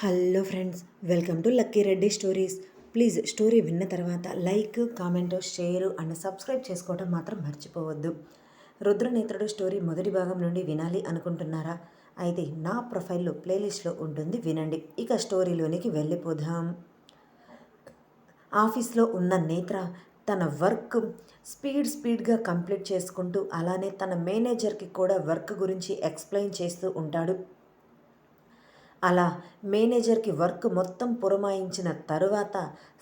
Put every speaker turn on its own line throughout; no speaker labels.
Hello friends welcome to Lucky Reddy stories. Please story విన్న తర్వాత like comment share and subscribe చేసుకోవడం మాత్రం మర్చిపోవద్దు. రుద్రనేత్రుడు స్టోరీ మొదటి భాగం నుండి వినాలి అనుకుంటున్నారా? అయితే నా ప్రొఫైల్లో ప్లేలిస్ట్లో ఉంటుంది వినండి. ఇక స్టోరీలోనికి వెళ్ళిపోదాం. ఆఫీస్లో ఉన్న నేత్ర తన వర్క్ స్పీడ్ స్పీడ్గా కంప్లీట్ చేసుకుంటూ అలానే తన మేనేజర్కి కూడా వర్క్ గురించి ఎక్స్ప్లెయిన్ చేస్తూ ఉంటాడు. అలా మేనేజర్కి వర్క్ మొత్తం పురమాయించిన తరువాత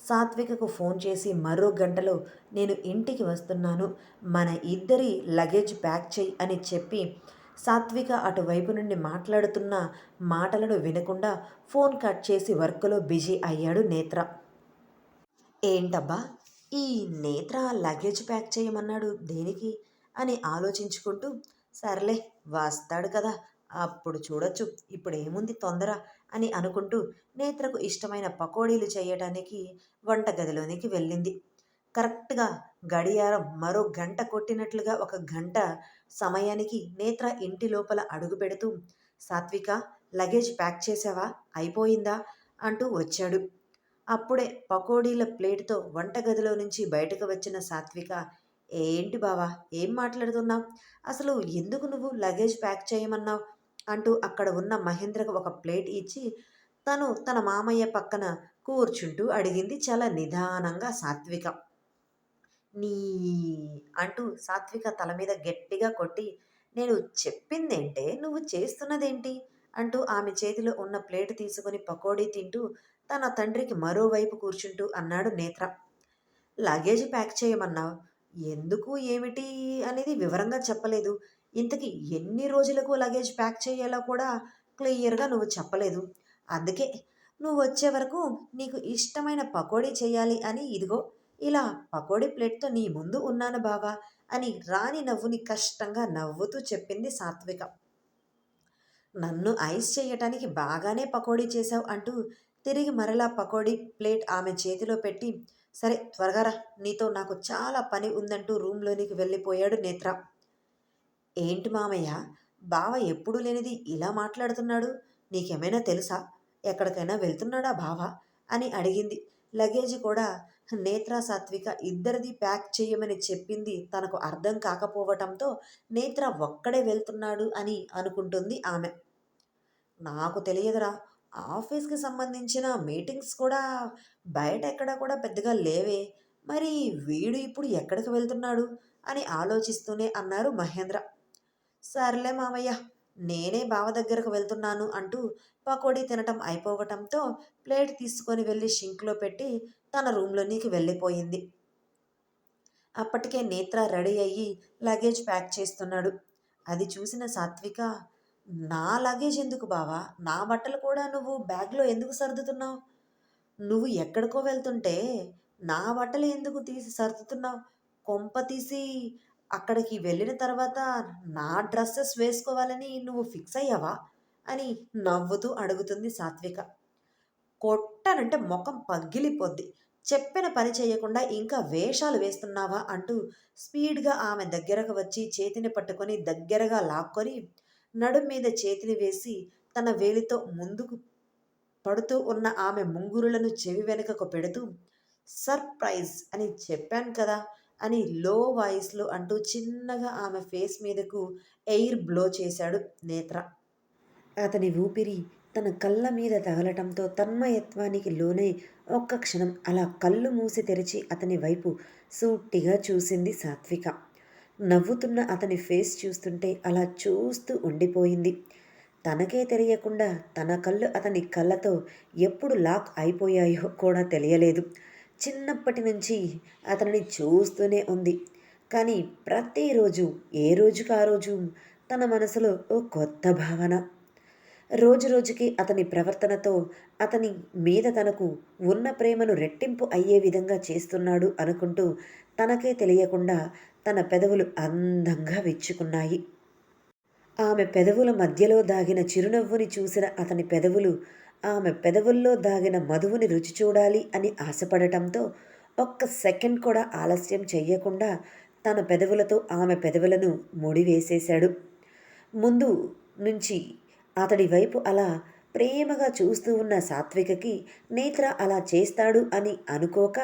సాత్వికకు ఫోన్ చేసి మరో గంటలో నేను ఇంటికి వస్తున్నాను మన ఇద్దరి లగేజ్ ప్యాక్ చేయి అని చెప్పి సాత్విక అటువైపు నుండి మాట్లాడుతున్న మాటలను వినకుండా ఫోన్ కట్ చేసి వర్క్లో బిజీ అయ్యాడు నేత్ర. ఏంటబ్బా ఈ నేత్ర లగేజ్ ప్యాక్ చేయమన్నాడు దేనికి? అని ఆలోచించుకుంటూ సర్లే వస్తాడు కదా అప్పుడు చూడొచ్చు. ఇప్పుడు ఏముంది తొందర అని అనుకుంటూ నేత్రకు ఇష్టమైన పకోడీలు చేయటానికి వంటగదిలోనికి వెళ్ళింది. కరెక్ట్గా గడియారం మరో గంట కొట్టినట్లుగా ఒక గంట సమయానికి నేత్ర ఇంటి లోపల అడుగు పెడుతూ సాత్విక లగేజ్ ప్యాక్ చేసావా? అయిపోయిందా? అంటూ వచ్చాడు. అప్పుడే పకోడీల ప్లేట్తో వంటగదిలో నుంచి బయటకు వచ్చిన సాత్విక ఏంటి బావా ఏం మాట్లాడుతున్నావు? అసలు ఎందుకు నువ్వు లగేజ్ ప్యాక్ చేయమన్నావు? అంటూ అక్కడ ఉన్న మహేంద్రకు ఒక ప్లేట్ ఇచ్చి తను తన మామయ్య పక్కన కూర్చుంటూ అడిగింది చాలా నిదానంగా సాత్విక. నీ అంటూ సాత్విక తల మీద గట్టిగా కొట్టి నేను చెప్పిందేంటే నువ్వు చేస్తున్నదేంటి? అంటూ ఆమె చేతిలో ఉన్న ప్లేట్ తీసుకుని పకోడీ తింటూ తన తండ్రికి మరోవైపు కూర్చుంటూ అన్నాడు నేత్ర. లగేజ్ ప్యాక్ చేయమన్నావు. ఎందుకు ఏమిటి అనేది వివరంగా చెప్పలేదు. ఇంతకీ ఎన్ని రోజులకు లగేజ్ ప్యాక్ చేయాలో కూడా క్లియర్గా నువ్వు చెప్పలేదు. అందుకే నువ్వు వచ్చే వరకు నీకు ఇష్టమైన పకోడీ చేయాలి అని ఇదిగో ఇలా పకోడీ ప్లేట్తో నీ ముందు ఉన్నాను బావా అని రాని నవ్వుని కష్టంగా నవ్వుతూ చెప్పింది సాత్విక. నన్ను ఐస్ చేయటానికి బాగానే పకోడీ చేశావు అంటూ తిరిగి మరలా పకోడీ ప్లేట్ ఆమె చేతిలో పెట్టి సరే త్వరగా రా నీతో నాకు చాలా పని ఉందంటూ రూమ్లోనికి వెళ్ళిపోయాడు నేత్ర. ఏంటి మామయ్య? బావ ఎప్పుడు లేనిది ఇలా మాట్లాడుతున్నాడు? నీకేమైనా తెలుసా? ఎక్కడికైనా వెళ్తున్నాడా బావ? అని అడిగింది. లగేజ్ కూడా నేత్ర సాత్విక ఇద్దరిది ప్యాక్ చేయమని చెప్పింది తనకు అర్థం కాకపోవటంతో నేత్ర ఒక్కడే వెళ్తున్నాడు అని అనుకుంటుంది ఆమె. నాకు తెలియదురా. ఆఫీస్కి సంబంధించిన మీటింగ్స్ కూడా బయట ఎక్కడ కూడా పెద్దగా లేవే. మరి వీడు ఇప్పుడు ఎక్కడికి వెళ్తున్నాడు? అని ఆలోచిస్తూనే అన్నారు మహేంద్ర. సర్లే మామయ్య నేనే బావ దగ్గరకు వెళ్తున్నాను అంటూ పకోడీ తినటం అయిపోవటంతో ప్లేట్ తీసుకొని వెళ్ళి షింక్లో పెట్టి తన రూమ్లోనికి వెళ్ళిపోయింది. అప్పటికే నేత్ర రెడీ అయ్యి లగేజ్ ప్యాక్ చేస్తున్నాడు. అది చూసిన సాత్విక నా లగేజ్ ఎందుకు బావా? నా బట్టలు కూడా నువ్వు బ్యాగ్లో ఎందుకు సర్దుతున్నావు? నువ్వు ఎక్కడికో వెళ్తుంటే నా బట్టలు ఎందుకు తీసి సర్దుతున్నావు? కొంప తీసి అక్కడికి వెళ్ళిన తర్వాత నా డ్రెస్సెస్ వేసుకోవాలని నువ్వు ఫిక్స్ అయ్యావా? అని నవ్వుతూ అడుగుతుంది సాత్విక. కొట్టనంటే ముఖం పగిలిపోద్ది. చెప్పిన పని చేయకుండా ఇంకా వేషాలు వేస్తున్నావా అంటూ స్పీడ్గా ఆమె దగ్గరకు వచ్చి చేతిని పట్టుకొని దగ్గరగా లాక్కొని నడుం మీద చేతిని వేసి తన వేలితో ముందుకు పడుతూ ఉన్న ఆమె ముంగురులను చెవి వెనుకకు పెడుతూ సర్ప్రైజ్ అని చెప్పాను కదా అని లో వాయిస్లో అంటూ చిన్నగా ఆమె ఫేస్ మీదకు ఎయిర్ బ్లో చేశాడు నేత్ర. అతని ఊపిరి తన కళ్ళ మీద తగలటంతో తన్మయత్వానికి లోనై ఒక్క క్షణం అలా కళ్ళు మూసి తెరిచి అతని వైపు సూటిగా చూసింది సాత్విక. నవ్వుతున్న అతని ఫేస్ చూస్తుంటే అలా చూస్తూ ఉండిపోయింది. తనకే తెలియకుండా తన కళ్ళు అతని కళ్ళతో ఎప్పుడు లాక్ అయిపోయాయో కూడా తెలియలేదు. చిన్నప్పటి నుంచి అతనిని చూస్తూనే ఉంది. కానీ ప్రతిరోజు ఏ రోజుకు ఆ రోజు? తన మనసులో ఓ కొత్త భావన. రోజు రోజుకి అతని ప్రవర్తనతో అతని మీద తనకు ఉన్న ప్రేమను రెట్టింపు అయ్యే విధంగా చేస్తున్నాడు అనుకుంటూ తనకే తెలియకుండా తన పెదవులు అందంగా విచ్చుకున్నాయి. ఆమె పెదవుల మధ్యలో దాగిన చిరునవ్వుని చూసిన అతని పెదవులు ఆమె పెదవుల్లో దాగిన మధువుని రుచి చూడాలి అని ఆశపడటంతో ఒక్క సెకండ్ కూడా ఆలస్యం చెయ్యకుండా తన పెదవులతో ఆమె పెదవులను ముడివేసేశాడు. ముందు నుంచి అతడి వైపు అలా ప్రేమగా చూస్తూ ఉన్న సాత్వికకి నేత్ర అలా చేస్తాడు అని అనుకోక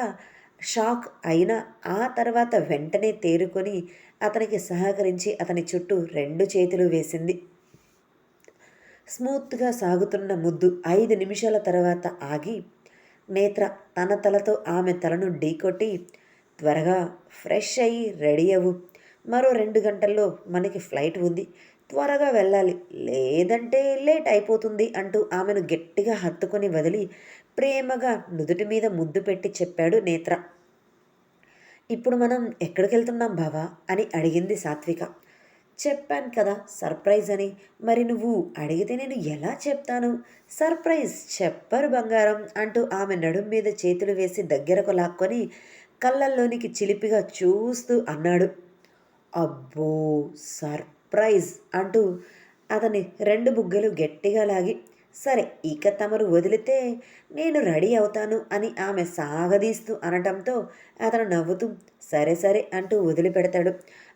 షాక్ అయినా ఆ తర్వాత వెంటనే తేరుకొని అతనికి సహకరించి అతని చుట్టూ రెండు చేతులు వేసింది. స్మూత్గా సాగుతున్న ముద్దు ఐదు నిమిషాల తర్వాత ఆగి నేత్ర తన తలతో ఆమె తలను ఢీకొట్టి త్వరగా ఫ్రెష్ అయ్యి రెడీ అవ్వు. మరో రెండు గంటల్లో మనకి ఫ్లైట్ ఉంది. త్వరగా వెళ్ళాలి. లేదంటే లేట్ అయిపోతుంది అంటూ ఆమెను గట్టిగా హత్తుకొని వదిలి ప్రేమగా నుదుటి మీద ముద్దు పెట్టి చెప్పాడు నేత్ర. ఇప్పుడు మనం ఎక్కడికి వెళ్తున్నాం బావా? అని అడిగింది సాత్విక. చెప్పాను కదా సర్ప్రైజ్ అని. మరి నువ్వు అడిగితే నేను ఎలా చెప్తాను? సర్ప్రైజ్ చెప్పరు బంగారం అంటూ ఆమె నడుం మీద చేతులు వేసి దగ్గరకు లాక్కొని కళ్ళల్లోనికి చిలిపిగా చూస్తూ అన్నాడు. అబ్బో సర్ప్రైజ్ అంటూ అతని రెండు బుగ్గలు గట్టిగా లాగి సరే ఇక తమరు వదిలితే నేను రెడీ అవుతాను అని ఆమె సాగదీస్తూ అనటంతో అతను నవ్వుతూ సరే సరే అంటూ వదిలిపెడతాడు.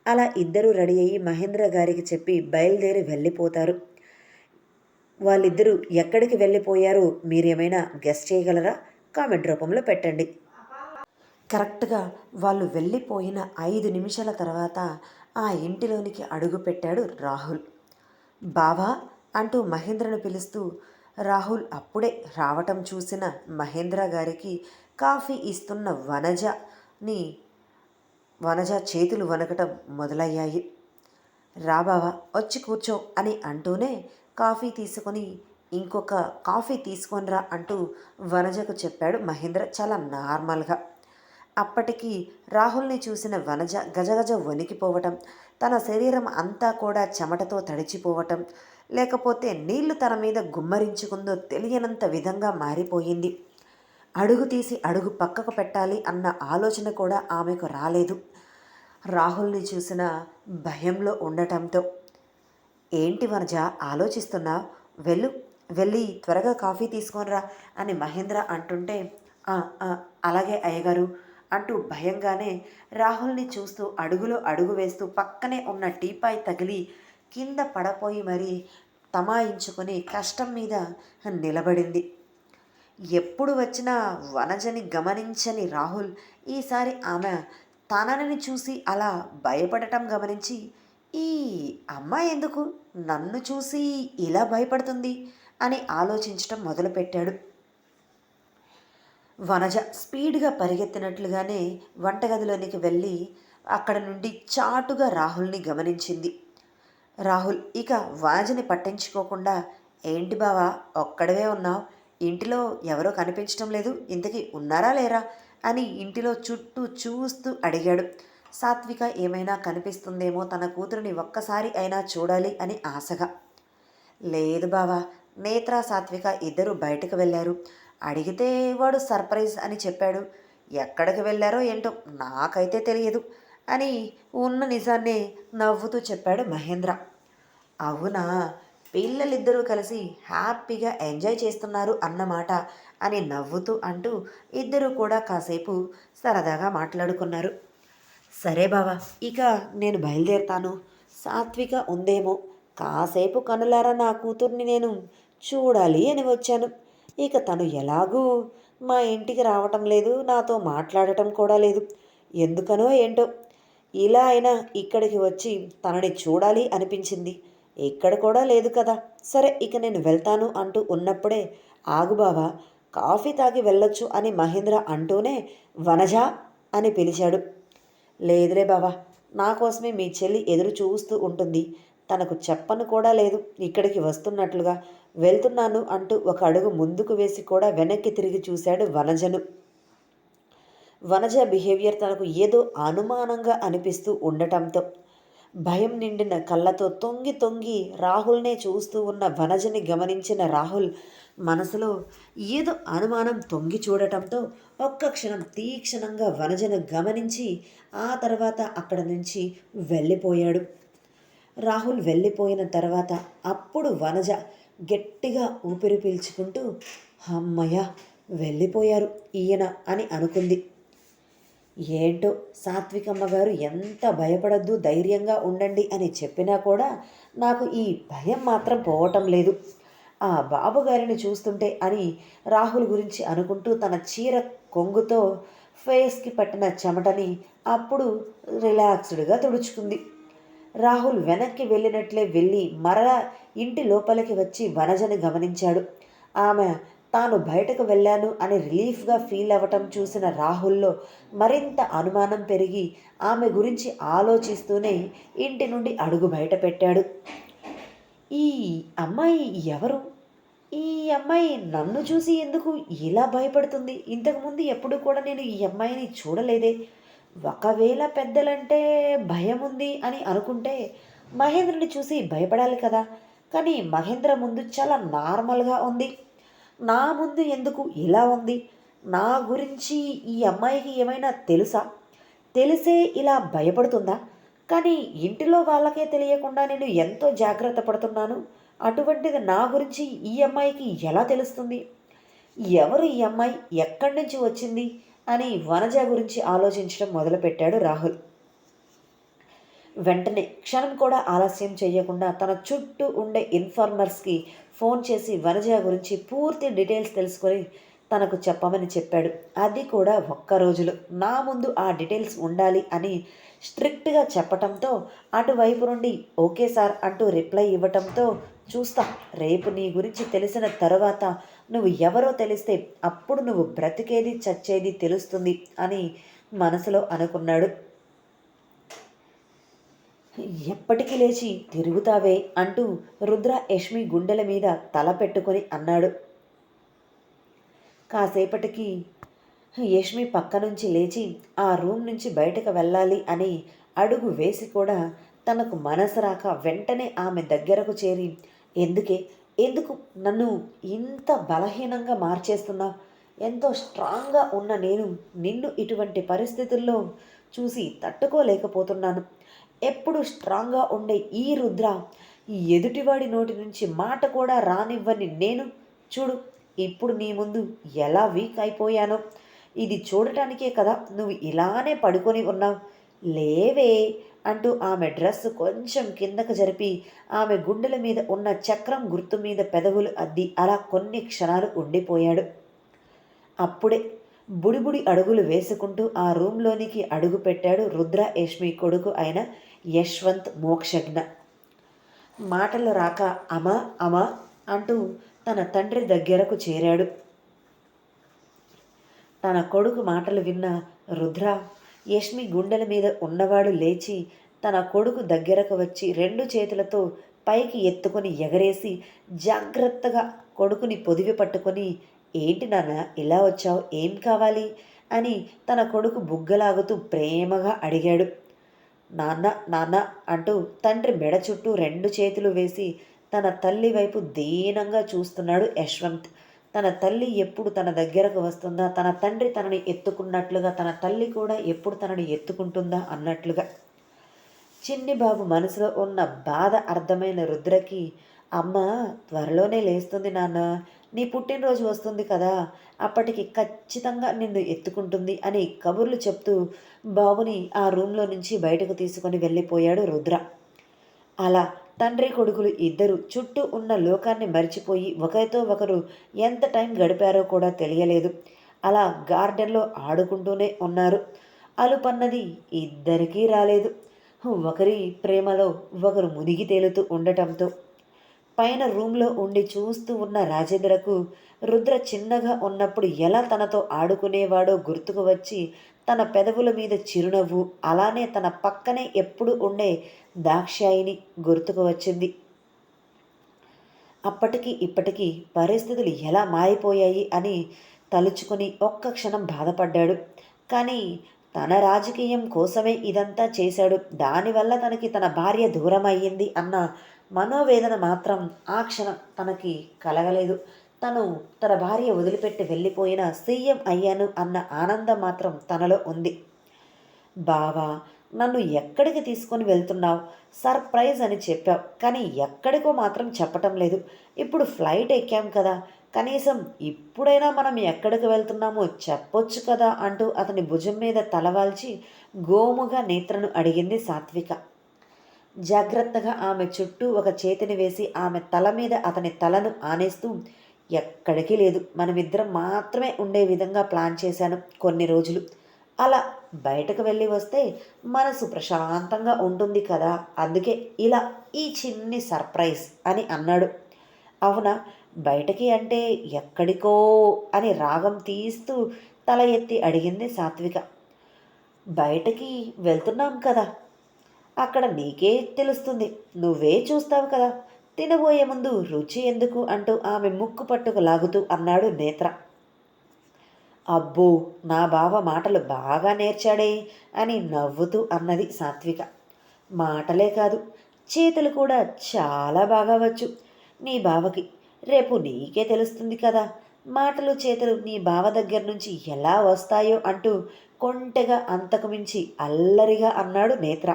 అలా ఇద్దరూ రెడీ అయ్యి మహేంద్ర గారికి చెప్పి బయలుదేరి వెళ్ళిపోతారు. వాళ్ళిద్దరూ ఎక్కడికి వెళ్ళిపోయారో మీరేమైనా గెస్ట్ చేయగలరా? కామెంట్ రూపంలో పెట్టండి. కరెక్ట్గా వాళ్ళు వెళ్ళిపోయిన ఐదు నిమిషాల తర్వాత ఆ ఇంటిలోనికి అడుగుపెట్టాడు రాహుల్. బావా అంటూ మహేంద్రను పిలుస్తూ రాహుల్ అప్పుడే రావటం చూసిన మహేంద్ర గారికి కాఫీ ఇస్తున్న వనజని వనజ చేతులు వనకటం మొదలయ్యాయి. రాబావా వచ్చి కూర్చో అని అంటూనే కాఫీ తీసుకొని ఇంకొక కాఫీ తీసుకొనిరా అంటూ వనజకు చెప్పాడు మహేంద్ర చాలా నార్మల్గా. అప్పటికి రాహుల్ని చూసిన వనజ గజగజ వణికిపోవటం తన శరీరం అంతా కూడా చెమటతో తడిచిపోవటం లేకపోతే నీళ్ళు తన మీద గుమ్మరించుకుందో తెలియనంత విధంగా మారిపోయింది. అడుగు తీసి అడుగు పక్కకు పెట్టాలి అన్న ఆలోచన కూడా ఆమెకు రాలేదు. రాహుల్ని చూసిన భయంలో ఉండటంతో ఏంటి వనజ ఆలోచిస్తున్నా వెళ్ళు వెళ్ళి త్వరగా కాఫీ తీసుకొనిరా అని మహేంద్ర అంటుంటే అలాగే అయ్యగారు అంటూ భయంగానే రాహుల్ని చూస్తూ అడుగులో అడుగు వేస్తూ పక్కనే ఉన్న టీపాయ్ తగిలి కింద పడపోయి మరీ తమాయించుకొని కష్టం మీద నిలబడింది. ఎప్పుడు వచ్చినా వనజని గమనించని రాహుల్. ఈసారి ఆమె తనని చూసి అలా భయపడటం గమనించి ఈ అమ్మాయి ఎందుకు నన్ను చూసి ఇలా భయపడుతుంది అని ఆలోచించటం మొదలుపెట్టాడు. వనజ స్పీడ్గా పరిగెత్తినట్లుగానే వంటగదిలోనికి వెళ్ళి అక్కడ నుండి చాటుగా రాహుల్ని గమనించింది. రాహుల్ ఇక వనజని పట్టించుకోకుండా ఏంటి బావా ఒక్కడవే ఉన్నావు? ఇంటిలో ఎవరో కనిపించడం లేదు ఇంతకీ ఉన్నారా లేరా అని ఇంటిలో చుట్టూ చూస్తూ అడిగాడు. సాత్విక ఏమైనా కనిపిస్తుందేమో తన కూతురిని ఒక్కసారి అయినా చూడాలి అని ఆశగా. లేదు బావా నేత్ర సాత్విక ఇద్దరు బయటకు వెళ్ళారు. అడిగితే వాడు సర్ప్రైజ్ అని చెప్పాడు. ఎక్కడికి వెళ్ళారో ఏంటో నాకైతే తెలియదు అని ఉన్న నిజాన్ని నవ్వుతూ చెప్పాడు మహేంద్ర. అవునా? పిల్లలిద్దరూ కలిసి హ్యాపీగా ఎంజాయ్ చేస్తున్నారు అన్నమాట అని నవ్వుతూ అంటూ ఇద్దరూ కూడా కాసేపు సరదాగా మాట్లాడుకున్నారు. సరే బావా ఇక నేను బయలుదేరుతాను. సాత్విక ఉందేమో కాసేపు కనులారా నా కూతుర్ని నేను చూడాలి అని వచ్చాను. ఇక తను ఎలాగూ మా ఇంటికి రావటం లేదు నాతో మాట్లాడటం కూడా లేదు. ఎందుకనో ఏంటో ఇలా అయినా ఇక్కడికి వచ్చి తనని చూడాలి అనిపించింది. ఇక్కడ కూడా లేదు కదా. సరే ఇక నేను వెళ్తాను అంటూ ఉన్నప్పుడే ఆగు బావా కాఫీ తాగి వెళ్ళొచ్చు అని మహేంద్ర అంటూనే వనజ అని పిలిచాడు. లేదులే బావా నా కోసమే మీ చెల్లి ఎదురు చూస్తూ ఉంటుంది. తనకు చెప్పను కూడా లేదు. ఇక్కడికి వస్తున్నట్లుగా వెళ్తున్నాను అంటూ ఒక అడుగు ముందుకు వేసి కూడా వెనక్కి తిరిగి చూశాడు వనజను. వనజ బిహేవియర్ తనకు ఏదో అనుమానంగా అనిపిస్తూ ఉండటంతో భయం నిండిన కళ్ళతో తొంగి తొంగి రాహుల్నే చూస్తూ ఉన్న వనజని గమనించిన రాహుల్ మనసులో ఏదో అనుమానం తొంగి చూడటంతో ఒక్క క్షణం తీక్షణంగా వనజను గమనించి ఆ తర్వాత అక్కడ నుంచి వెళ్ళిపోయాడు. రాహుల్ వెళ్ళిపోయిన తర్వాత అప్పుడు వనజ గట్టిగా ఊపిరి పీల్చుకుంటూ అమ్మయ్య వెళ్ళిపోయారు ఈయన అని అనుకుంది. ఏంటో? సాత్వికమ్మ గారు ఎంత భయపడద్దు ధైర్యంగా ఉండండి అని చెప్పినా కూడా నాకు ఈ భయం మాత్రం పోవటం లేదు. ఆ బాబుగారిని చూస్తుంటే అని రాహుల్ గురించి అనుకుంటూ తన చీర కొంగుతో ఫేస్కి పట్టిన చెమటని అప్పుడు రిలాక్స్డ్గా తుడుచుకుంది. రాహుల్ వెనక్కి వెళ్ళినట్లే వెళ్ళి మరలా ఇంటి లోపలికి వచ్చి వనజని గమనించాడు. ఆమె తాను బయటకు వెళ్ళాను అని రిలీఫ్గా ఫీల్ అవ్వటం చూసిన రాహుల్లో మరింత అనుమానం పెరిగి ఆమె గురించి ఆలోచిస్తూనే ఇంటి నుండి అడుగు బయట పెట్టాడు. ఈ అమ్మాయి ఎవరు? ఈ అమ్మాయి నన్ను చూసి ఎందుకు ఇలా భయపడుతుంది? ఇంతకుముందు ఎప్పుడు కూడా నేను ఈ అమ్మాయిని చూడలేదే. ఒకవేళ పెద్దలంటే భయం ఉంది అని అనుకుంటే మహేంద్రని చూసి భయపడాలి కదా. కానీ మహేంద్ర ముందు చాలా నార్మల్గా ఉంది. నా ముందు ఎందుకు ఇలా ఉంది? నా గురించి ఈ అమ్మాయికి ఏమైనా తెలుసా? తెలిసే ఇలా భయపడుతుందా? కానీ ఇంటిలో వాళ్ళకే తెలియకుండా నేను ఎంతో జాగ్రత్త పడుతున్నాను. అటువంటిది నా గురించి ఈ అమ్మాయికి ఎలా తెలుస్తుంది? ఎవరు ఈ అమ్మాయి? ఎక్కడి నుంచి వచ్చింది? అని వనజ గురించి ఆలోచించడం మొదలుపెట్టాడు రాహుల్. వెంటనే క్షణం కూడా ఆలస్యం చేయకుండా తన చుట్టూ ఉండే ఇన్ఫార్మర్స్కి ఫోన్ చేసి వనజ గురించి పూర్తి డీటెయిల్స్ తెలుసుకొని తనకు చెప్పమని చెప్పాడు. అది కూడా ఒక్క రోజులో. నా ముందు ఆ డీటెయిల్స్ ఉండాలి అని స్ట్రిక్ట్గా చెప్పటంతో అటువైపు నుండి ఓకే సార్ అంటూ రిప్లై ఇవ్వటంతో చూస్తా రేపు నీ గురించి తెలిసిన తర్వాత నువ్వు ఎవరో తెలిస్తే అప్పుడు నువ్వు బ్రతికేది చచ్చేది తెలుస్తుంది అని మనసులో అనుకున్నాడు. ఎప్పటికి లేచి తిరుగుతావే అంటూ రుద్ర యష్మి గుండెల మీద తల పెట్టుకొని అన్నాడు. కాసేపటికి యష్మి పక్క నుంచి లేచి ఆ రూమ్ నుంచి బయటకు వెళ్ళాలి అని అడుగు వేసి కూడా తనకు మనసు రాక వెంటనే ఆమె దగ్గరకు చేరి ఎందుకే? ఎందుకు నన్ను ఇంత బలహీనంగా మార్చేస్తున్నావు? ఎంతో స్ట్రాంగ్గా ఉన్న నేను నిన్ను ఇటువంటి పరిస్థితుల్లో చూసి తట్టుకోలేకపోతున్నాను. ఎప్పుడు స్ట్రాంగ్గా ఉండే ఈ రుద్ర ఈ ఎదుటివాడి నోటి నుంచి మాట కూడా రానివ్వని నేను? చూడు ఇప్పుడు నీ ముందు ఎలా వీక్ అయిపోయానో. ఇది చూడటానికే కదా నువ్వు ఇలానే పడుకొని ఉన్నావు. లేవే అంటూ ఆమె డ్రెస్ కొంచెం కిందకు జరిపి ఆమె గుండెల మీద ఉన్న చక్రం గుర్తు మీద పెదవులు అద్ది అలా కొన్ని క్షణాలు ఉండిపోయాడు. అప్పుడే బుడిబుడి అడుగులు వేసుకుంటూ ఆ రూమ్లోనికి అడుగు పెట్టాడు రుద్ర యష్మి కొడుకు అయిన యశ్వంత్ మోక్షజ్ఞ. మాటలు రాక అమా అమా అంటూ తన తండ్రి దగ్గరకు చేరాడు. తన కొడుకు మాటలు విన్న రుద్ర యష్మి గుండెల మీద ఉన్నవాడు లేచి తన కొడుకు దగ్గరకు వచ్చి రెండు చేతులతో పైకి ఎత్తుకొని ఎగరేసి జాగ్రత్తగా కొడుకుని పొదివి పట్టుకొని ఏంటి నాన్న ఇలా వచ్చావు? ఏం కావాలి? అని తన కొడుకు బుగ్గలాగుతూ ప్రేమగా అడిగాడు. నాన్న నాన్న అంటూ తండ్రి మెడ చుట్టూ రెండు చేతులు వేసి తన తల్లి వైపు దీనంగా చూస్తున్నాడు యశ్వంత్. తన తల్లి ఎప్పుడు తన దగ్గరకు వస్తుందా? తన తండ్రి తనని ఎత్తుకున్నట్లుగా తన తల్లి కూడా ఎప్పుడు తనని ఎత్తుకుంటుందా అన్నట్లుగా. చిన్ని బాబు మనసులో ఉన్న బాధ అర్థమైన రుద్రకి అమ్మ త్వరలోనే లేస్తుంది నాన్న. నీ పుట్టినరోజు వస్తుంది కదా అప్పటికి ఖచ్చితంగా నిన్ను ఎత్తుకుంటుంది అని కబుర్లు చెప్తూ బాబుని ఆ రూమ్లో నుంచి బయటకు తీసుకొని వెళ్ళిపోయాడు రుద్ర. అలా తండ్రి కొడుకులు ఇద్దరు చుట్టూ ఉన్న లోకాన్ని మరిచిపోయి ఒకరితో ఒకరు ఎంత టైం గడిపారో కూడా తెలియలేదు. అలా గార్డెన్లో ఆడుకుంటూనే ఉన్నారు. అలుపన్నది ఇద్దరికీ రాలేదు. ఒకరి ప్రేమలో ఒకరు మునిగి తేలుతూ ఉండటంతో పైన రూమ్లో ఉండి చూస్తూ ఉన్న రాజేంద్రకు రుద్ర చిన్నగా ఉన్నప్పుడు ఎలా తనతో ఆడుకునేవాడో గుర్తుకు వచ్చి తన పెదవుల మీద చిరునవ్వు అలానే తన పక్కనే ఎప్పుడు ఉండే దాక్షాయిని గుర్తుకు వచ్చింది. అప్పటికి ఇప్పటికీ పరిస్థితులు ఎలా మారిపోయాయి అని తలుచుకుని ఒక్క క్షణం బాధపడ్డాడు. కానీ తన రాజకీయం కోసమే ఇదంతా చేశాడు. దానివల్ల తనకి తన భార్య దూరం అయ్యింది అన్న మనోవేదన మాత్రం ఆ క్షణం తనకి కలగలేదు. తను తన భార్య వదిలిపెట్టి వెళ్ళిపోయిన సీఎం అయ్యాను అన్న ఆనందం మాత్రం తనలో ఉంది. బావా నన్ను ఎక్కడికి తీసుకొని వెళ్తున్నావు? సర్ప్రైజ్ అని చెప్పావు. కానీ ఎక్కడికో మాత్రం చెప్పటం లేదు. ఇప్పుడు ఫ్లైట్ ఎక్కాం కదా. కనీసం ఇప్పుడైనా మనం ఎక్కడికి వెళ్తున్నామో చెప్పొచ్చు కదా అంటూ అతని భుజం మీద తలవాల్చి గోముగా నేత్రను అడిగింది సాత్విక. జాగ్రత్తగా ఆమె చుట్టూ ఒక చేతిని వేసి ఆమె తల మీద అతని తలను ఆనేస్తూ ఎక్కడికి లేదు. మనమిద్దరం మాత్రమే ఉండే విధంగా ప్లాన్ చేశాను కొన్ని రోజులు. అలా బయటకు వెళ్ళి వస్తే మనసు ప్రశాంతంగా ఉంటుంది కదా. అందుకే ఇలా ఈ చిన్ని సర్ప్రైజ్ అని అన్నాడు. అవునా? బయటకి అంటే ఎక్కడికో అని రాగం తీస్తూ తల ఎత్తి అడిగింది సాత్విక. బయటకి వెళ్తున్నాం కదా. అక్కడ నీకే తెలుస్తుంది. నువ్వే చూస్తావు కదా. తినబోయే ముందు రుచి ఎందుకు అంటూ ఆమె ముక్కు పట్టుకు లాగుతూ అన్నాడు నేత్ర. అబ్బో నా బావ మాటలు బాగా నేర్చాడే అని నవ్వుతూ అన్నది సాత్విక. మాటలే కాదు చేతులు కూడా చాలా బాగా వచ్చు. నీ బావకి రేపు నీకే తెలుస్తుంది కదా. మాటలు చేతులు నీ బావ దగ్గర నుంచి ఎలా వస్తాయో అంటూ కొంటెగా అంతకు మించి అల్లరిగా అన్నాడు నేత్ర.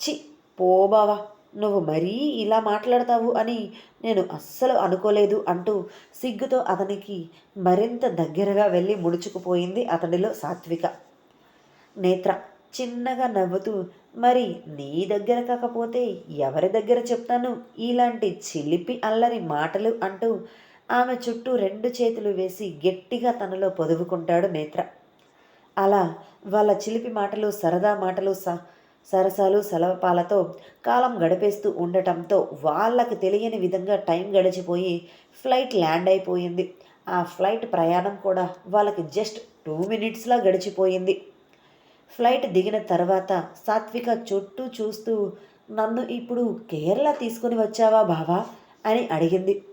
చి పో బావా నువ్వు మరీ ఇలా మాట్లాడతావు అని నేను అస్సలు అనుకోలేదు అంటూ సిగ్గుతో అతనికి మరింత దగ్గరగా వెళ్ళి ముడుచుకుపోయింది అతడిలో సాత్విక. నేత్ర చిన్నగా నవ్వుతూ మరి నీ దగ్గర కాకపోతే ఎవరి దగ్గర చెప్తాను? ఇలాంటి చిలిపి అల్లరి మాటలు అంటూ ఆమె చుట్టూ రెండు చేతులు వేసి గట్టిగా తనలో పొదువుకుంటాడు నేత్ర. అలా వాళ్ళ చిలిపి మాటలు సరదా మాటలు స సరసాలు సెలవుపాలతో కాలం గడిపేస్తూ ఉండటంతో వాళ్ళకి తెలియని విధంగా టైం గడిచిపోయి ఫ్లైట్ ల్యాండ్ అయిపోయింది. ఆ ఫ్లైట్ ప్రయాణం కూడా వాళ్ళకి జస్ట్ టూ మినిట్స్లా గడిచిపోయింది. ఫ్లైట్ దిగిన తర్వాత సాత్విక చుట్టూ చూస్తూ నన్ను ఇప్పుడు కేరళ తీసుకుని వచ్చావా బావా? అని అడిగింది.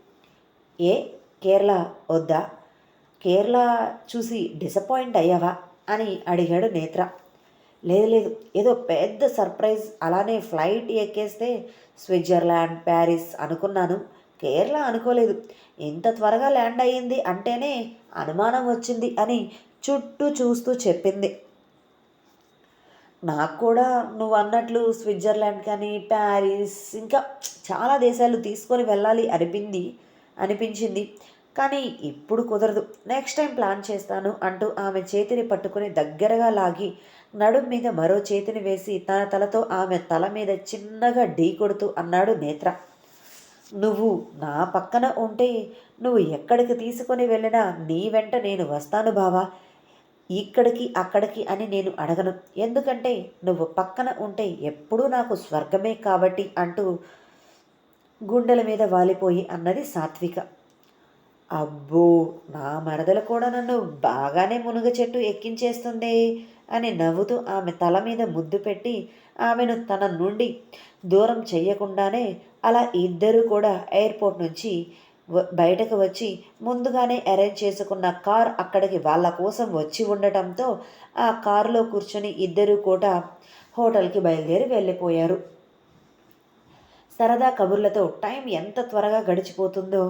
ఏ? కేరళ వద్దా? కేరళ చూసి డిసప్పాయింట్ అయ్యావా? అని అడిగాడు నేత్ర. లేదు లేదు. ఏదో పెద్ద సర్ప్రైజ్. అలానే ఫ్లైట్ ఎక్కేస్తే స్విట్జర్లాండ్ ప్యారిస్ అనుకున్నాను. కేరళ అనుకోలేదు. ఇంత త్వరగా ల్యాండ్ అయ్యింది అంటేనే అనుమానం వచ్చింది అని చుట్టూ చూస్తూ చెప్పింది. నాకు కూడా నువ్వు అన్నట్లు స్విట్జర్లాండ్ కానీ ప్యారిస్ ఇంకా చాలా దేశాలు తీసుకొని వెళ్ళాలి అనిపింది అనిపించింది. కానీ ఇప్పుడు కుదరదు. నెక్స్ట్ టైం ప్లాన్ చేస్తాను అంటూ ఆమె చేతిని పట్టుకుని దగ్గరగా లాగి నడుం మీద మరో చేతిని వేసి తన తలతో ఆమె తల మీద చిన్నగా ఢీ కొడుతూ అన్నాడు నేత్ర. నువ్వు నా పక్కన ఉంటే నువ్వు ఎక్కడికి తీసుకొని వెళ్ళినా నీ వెంట నేను వస్తాను బావా. ఇక్కడికి అక్కడికి అని నేను అడగను. ఎందుకంటే నువ్వు పక్కన ఉంటే ఎప్పుడూ నాకు స్వర్గమే కాబట్టి అంటూ గుండెల మీద వాలిపోయి అన్నది సాత్విక. అబ్బో నా మరదలు కూడా నన్ను బాగానే మునుగ చెట్టు ఎక్కించేస్తుంది అని నవ్వుతూ ఆమె తల మీద ముద్దు పెట్టి ఆమెను తన నుండి దూరం చేయకుండానే అలా ఇద్దరు కూడా ఎయిర్పోర్ట్ నుంచి బయటకు వచ్చి ముందుగానే అరేంజ్ చేసుకున్న కార్ అక్కడికి వాళ్ళ కోసం వచ్చి ఉండటంతో ఆ కారులో కూర్చొని ఇద్దరు కూడా హోటల్కి బయలుదేరి వెళ్ళిపోయారు. సరదా కబుర్లతో టైం ఎంత త్వరగా గడిచిపోతుందో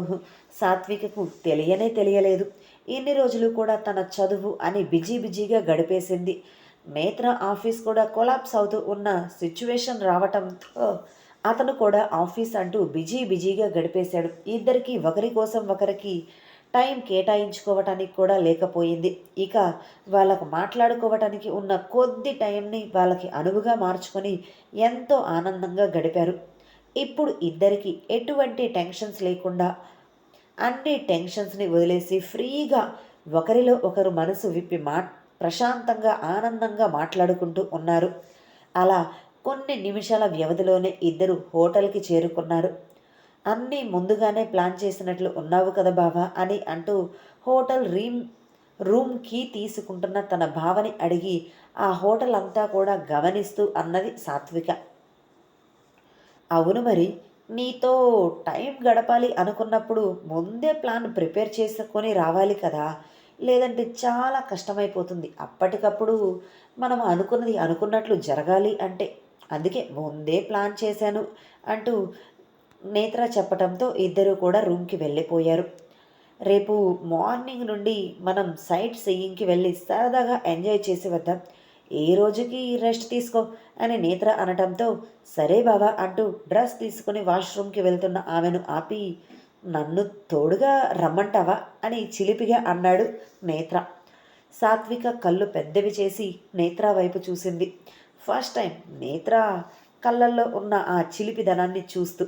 సాత్వికకు తెలియనే తెలియలేదు. ఇన్ని రోజులు కూడా తన చదువు అని బిజీ బిజీగా గడిపేసింది. నేత్ర ఆఫీస్ కూడా కొలాప్స్ అవుతూ ఉన్న సిచ్యువేషన్ రావటంతో అతను కూడా ఆఫీస్ అంటూ బిజీ బిజీగా గడిపేశాడు. ఇద్దరికి ఒకరి కోసం ఒకరికి టైం కేటాయించుకోవటానికి కూడా లేకపోయింది. ఇక వాళ్ళకు మాట్లాడుకోవటానికి ఉన్న కొద్ది టైంని వాళ్ళకి అనువుగా మార్చుకొని ఎంతో ఆనందంగా గడిపారు. ఇప్పుడు ఇద్దరికి ఎటువంటి టెన్షన్స్ లేకుండా అన్ని టెన్షన్స్ని వదిలేసి ఫ్రీగా ఒకరిలో ఒకరు మనసు విప్పి మా ప్రశాంతంగా ఆనందంగా మాట్లాడుకుంటూ ఉన్నారు. అలా కొన్ని నిమిషాల వ్యవధిలోనే ఇద్దరు హోటల్కి చేరుకున్నారు. అన్నీ ముందుగానే ప్లాన్ చేసినట్లు ఉన్నావు కదా బావా అని అంటూ హోటల్ రీమ్ రూమ్ కీ తీసుకుంటున్న తన భావని అడిగి ఆ హోటల్ అంతా కూడా గమనిస్తూ అన్నది సాత్విక. అవును మరి నీతో టైం గడపాలి అనుకున్నప్పుడు ముందే ప్లాన్ ప్రిపేర్ చేసుకొని రావాలి కదా. లేదంటే చాలా కష్టమైపోతుంది. అప్పటికప్పుడు మనం అనుకున్నది అనుకున్నట్లు జరగాలి అంటే అందుకే ముందే ప్లాన్ చేశాను అంటూ నేత్ర చెప్పడంతో ఇద్దరు కూడా రూమ్కి వెళ్ళిపోయారు. రేపు మార్నింగ్ నుండి మనం సైట్ సీయింగ్కి వెళ్ళి సరదాగా ఎంజాయ్ చేసి వద్దాం. ఏ రోజుకి రెస్ట్ తీసుకో అని నేత్ర అనటంతో సరే బాబా అంటూ డ్రెస్ తీసుకుని వాష్రూమ్కి వెళ్తున్న ఆమెను ఆపి నన్ను తోడుగా రమ్మంటావా? అని చిలిపిగా అన్నాడు నేత్ర. సాత్విక కళ్ళు పెద్దవి చేసి నేత్ర వైపు చూసింది. ఫస్ట్ టైం నేత్ర
కళ్ళల్లో ఉన్న ఆ చిలిపిదనాన్ని చూస్తూ